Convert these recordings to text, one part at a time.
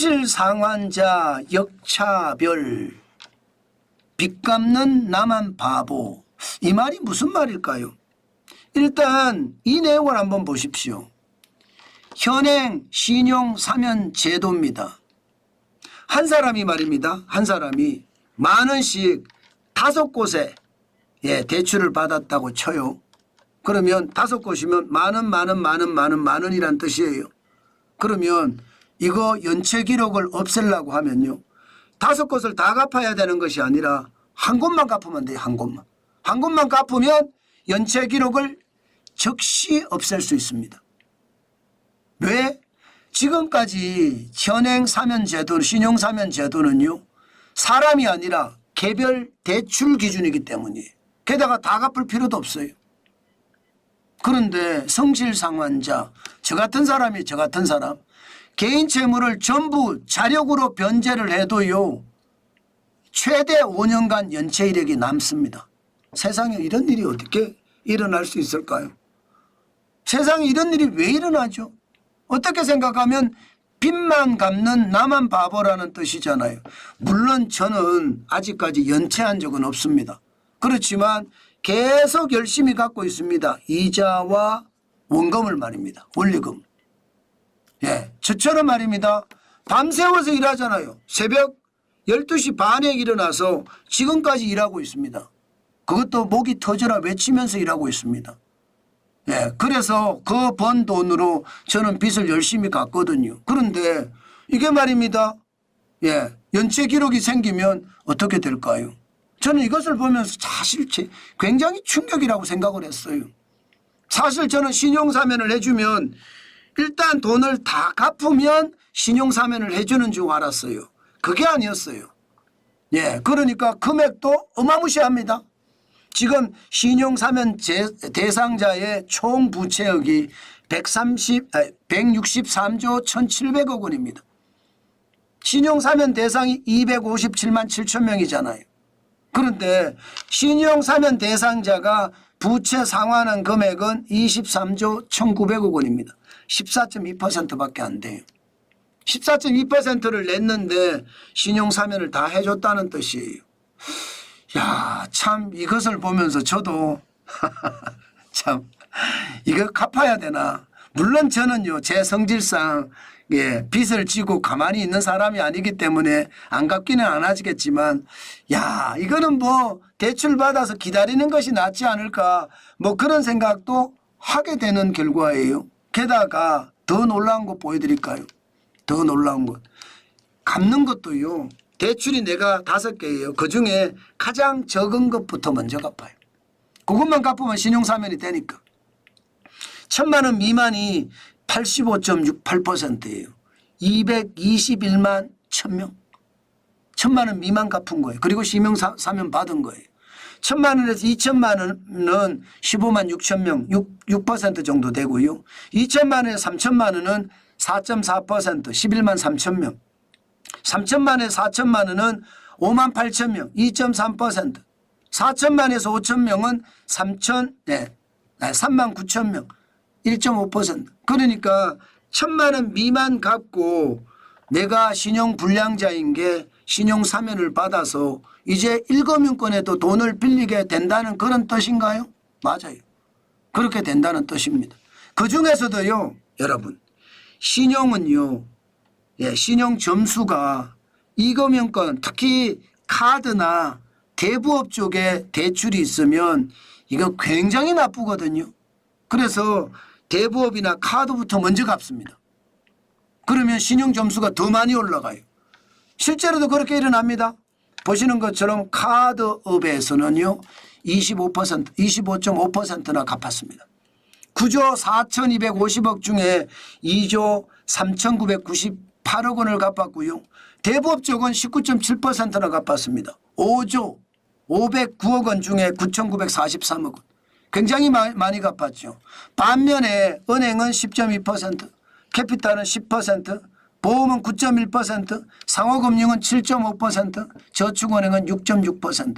성실 상환자 역차별 빚 갚는 나만 바보 이 말이 무슨 말일까요? 일단 이 내용을 한번 보십시오. 현행 신용 사면 제도입니다. 한 사람이 말입니다. 한 사람이 만 원씩 다섯 곳에 예, 대출을 받았다고 쳐요. 그러면 다섯 곳이면 만 원, 만 원, 만 원, 만 원, 만 원이란 뜻이에요. 그러면 이거 연체 기록을 없애려고 하면요. 다섯 곳을 다 갚아야 되는 것이 아니라 한 곳만 갚으면 돼요. 한 곳만. 한 곳만 갚으면 연체 기록을 즉시 없앨 수 있습니다. 왜? 지금까지 현행 사면 제도, 신용 사면 제도는요. 사람이 아니라 개별 대출 기준이기 때문이에요. 게다가 다 갚을 필요도 없어요. 그런데 성실 상환자, 저 같은 사람이 저 같은 사람, 개인 채무를 전부 자력으로 변제를 해도요, 최대 5년간 연체 이력이 남습니다. 세상에 이런 일이 어떻게 일어날 수 있을까요? 세상에 이런 일이 왜 일어나죠? 어떻게 생각하면 빚만 갚는 나만 바보라는 뜻이잖아요. 물론 저는 아직까지 연체한 적은 없습니다. 그렇지만 계속 열심히 갚고 있습니다. 이자와 원금을 말입니다. 원리금. 예, 저처럼 말입니다. 밤새워서 일하잖아요. 새벽 12시 반에 일어나서 지금까지 일하고 있습니다. 그것도 목이 터져라 외치면서 일하고 있습니다. 예, 그래서 그 번 돈으로 저는 빚을 열심히 갚거든요. 그런데 이게 말입니다. 예, 연체 기록이 생기면 어떻게 될까요? 저는 이것을 보면서 사실 제- 굉장히 충격이라고 생각을 했어요. 사실 저는 신용사면을 해주면 일단 돈을 다 갚으면 신용사면을 해주는 줄 알았어요. 그게 아니었어요. 예, 그러니까 금액도 어마무시합니다. 지금 신용사면 제- 대상자의 총 부채액이 130, 아, 163조 1,700억 원입니다. 신용사면 대상이 257만 7천 명이잖아요. 그런데 신용사면 대상자가 부채 상환한 금액은 23조 1,900억 원입니다. 14.2%밖에 안 돼요. 14.2%를 냈는데 신용사면을 다 해줬다는 뜻이에요. 야, 참 이것을 보면서 저도 참 이거 갚아야 되나. 물론 저는요 제 성질상 예, 빚을 지고 가만히 있는 사람이 아니기 때문에 안 갚기는 안 하시겠지만 야 이거는 뭐 대출 받아서 기다리는 것이 낫지 않을까 뭐 그런 생각도 하게 되는 결과예요. 게다가 더 놀라운 거 보여드릴까요? 더 놀라운 것. 갚는 것도요. 대출이 내가 다섯 개예요. 그 중에 가장 적은 것부터 먼저 갚아요. 그것만 갚으면 신용사면이 되니까. 천만 원 미만이 85.68%예요. 221만 천명. 천만 원 미만 갚은 거예요. 그리고 신용사면 받은 거예요. 천만 원에서 2천만 원은 15만 6천 명, 6, 6% 정도 되고요. 2천만 원에서 3천만 원은 4.4% 11만 3천 명. 3천만에서 4천만 원은 5만 8천 명, 2.3%. 4천만에서 5천 명은 3천, 네, 3만 9천 명, 1.5%. 그러니까 천만 원 미만 갚고 내가 신용 불량자인 게 신용 사면을 받아서 이제 일거민권에도 돈을 빌리게 된다는 그런 뜻인가요? 맞아요. 그렇게 된다는 뜻입니다. 그 중에서도요, 여러분, 신용은요, 예, 신용 점수가 이거면권 특히 카드나 대부업 쪽에 대출이 있으면 이거 굉장히 나쁘거든요. 그래서 대부업이나 카드부터 먼저 갚습니다. 그러면 신용 점수가 더 많이 올라가요. 실제로도 그렇게 일어납니다. 보시는 것처럼 카드업에서는요 25% 25.5%나 갚았습니다. 9조 4,250억 중에 2조 3,998억 원을 갚았고요. 대부업 쪽은 19.7%나 갚았습니다. 5조 509억 원 중에 9,943억 원. 굉장히 마- 많이 갚았죠. 반면에 은행은 10.2%, 캐피탈은 10%, 보험은 9.1%, 상호금융은 7.5%, 저축은행은 6.6%.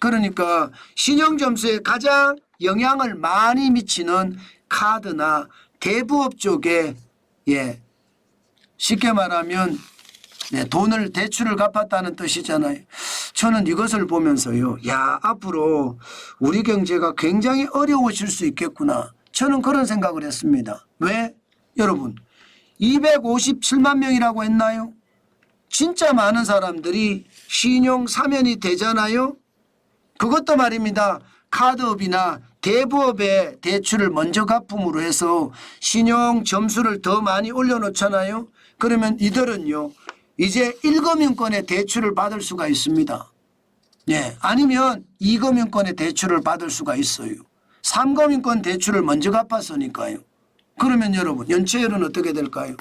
그러니까 신용점수에 가장 영향을 많이 미치는 카드나 대부업 쪽에 예 쉽게 말하면 네, 돈을 대출을 갚았다는 뜻이잖아요. 저는 이것을 보면서요. 야 앞으로 우리 경제가 굉장히 어려워질 수 있겠구나. 저는 그런 생각을 했습니다. 왜? 여러분 257만 명이라고 했나요? 진짜 많은 사람들이 신용 사면이 되잖아요. 그것도 말입니다. 카드업이나 대부업의 대출을 먼저 갚음으로 해서 신용 점수를 더 많이 올려놓잖아요. 그러면 이들은요. 이제 1금융권의 대출을 받을 수가 있습니다. 예. 아니면 2금융권의 대출을 받을 수가 있어요. 3금융권 대출을 먼저 갚았으니까요. 그러면 여러분 연체율은 어떻게 될까요?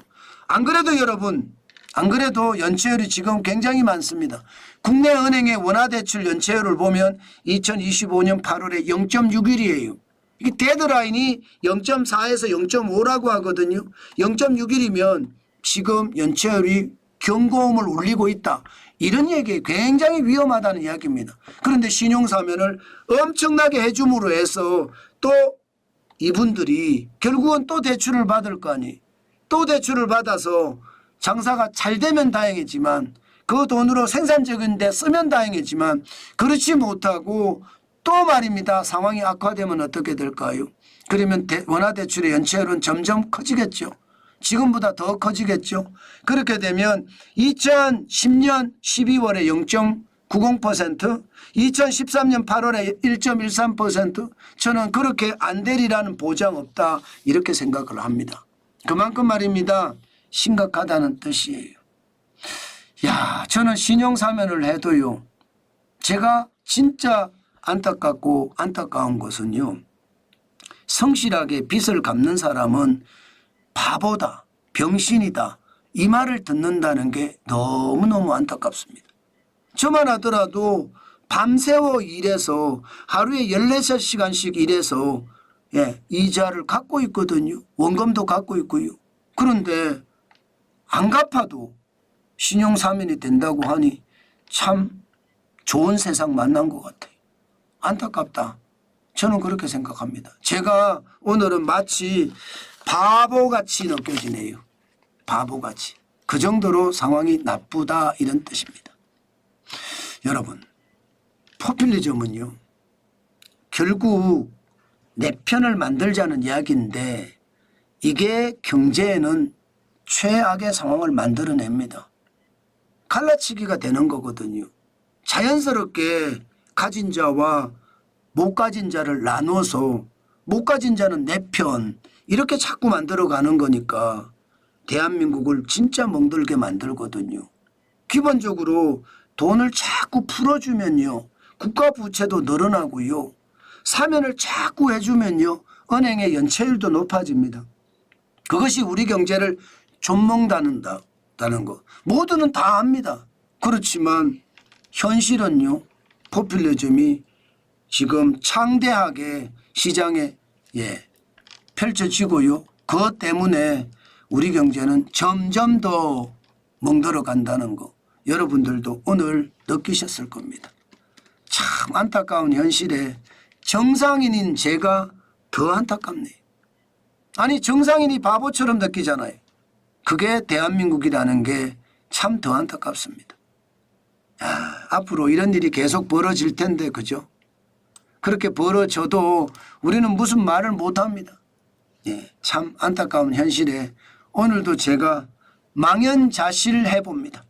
안 그래도 여러분 안 그래도 연체율이 지금 굉장히 많습니다. 국내 은행의 원화대출 연체율을 보면 2025년 8월에 0.61이에요. 이 데드라인이 0.4에서 0.5라고 하거든요. 0.61이면 지금 연체율이 경고음을 울리고 있다. 이런 얘기 굉장히 위험하다는 이야기입니다. 그런데 신용사면을 엄청나게 해줌으로 해서 또 이분들이 결국은 또 대출을 받을 거 아니. 또 대출을 받아서 장사가 잘 되면 다행이지만 그 돈으로 생산적인 데 쓰면 다행이지만 그렇지 못하고 또 말입니다. 상황이 악화되면 어떻게 될까요? 그러면 대- 원화대출의 연체율은 점점 커지겠죠. 지금보다 더 커지겠죠. 그렇게 되면 2010년 12월에 0.90%, 2013년 8월에 1.13% 저는 그렇게 안 되리라는 보장 없다 이렇게 생각을 합니다. 그만큼 말입니다. 심각하다는 뜻이에요. 야, 저는 신용사면을 해도요. 제가 진짜 안타깝고 안타까운 것은요. 성실하게 빚을 갚는 사람은 바보다, 병신이다. 이 말을 듣는다는 게 너무너무 안타깝습니다. 저만 하더라도 밤새워 일해서 하루에 14시간씩 일해서 예, 이자를 갖고 있거든요. 원금도 갖고 있고요. 그런데 안 갚아도 신용사면이 된다고 하니 참 좋은 세상 만난 것 같아요. 안타깝다. 저는 그렇게 생각합니다. 제가 오늘은 마치 바보같이 느껴지네요. 바보같이. 그 정도로 상황이 나쁘다 이런 뜻입니다. 여러분, 포퓰리즘은요. 결국 내 편을 만들자는 이야기인데 이게 경제에는 최악의 상황을 만들어냅니다. 갈라치기가 되는 거거든요. 자연스럽게 가진 자와 못 가진 자를 나눠서 못 가진 자는 내 편 이렇게 자꾸 만들어가는 거니까 대한민국을 진짜 멍들게 만들거든요. 기본적으로 돈을 자꾸 풀어주면요. 국가 부채도 늘어나고요. 사면을 자꾸 해주면요. 은행의 연체율도 높아집니다. 그것이 우리 경제를 좀먹다는다는 거. 모두는 다 압니다. 그렇지만 현실은요. 포퓰리즘이 지금 창대하게 시장에 예, 펼쳐지고요. 그것 때문에 우리 경제는 점점 더 멍들어 간다는 거 여러분들도 오늘 느끼셨을 겁니다. 참 안타까운 현실에 정상인인 제가 더 안타깝네요. 아니 정상인이 바보처럼 느끼잖아요. 그게 대한민국이라는 게 참 더 안타깝습니다. 야, 앞으로 이런 일이 계속 벌어질 텐데 그죠? 그렇게 벌어져도 우리는 무슨 말을 못합니다. 예, 참 안타까운 현실에 오늘도 제가 망연자실 해 봅니다.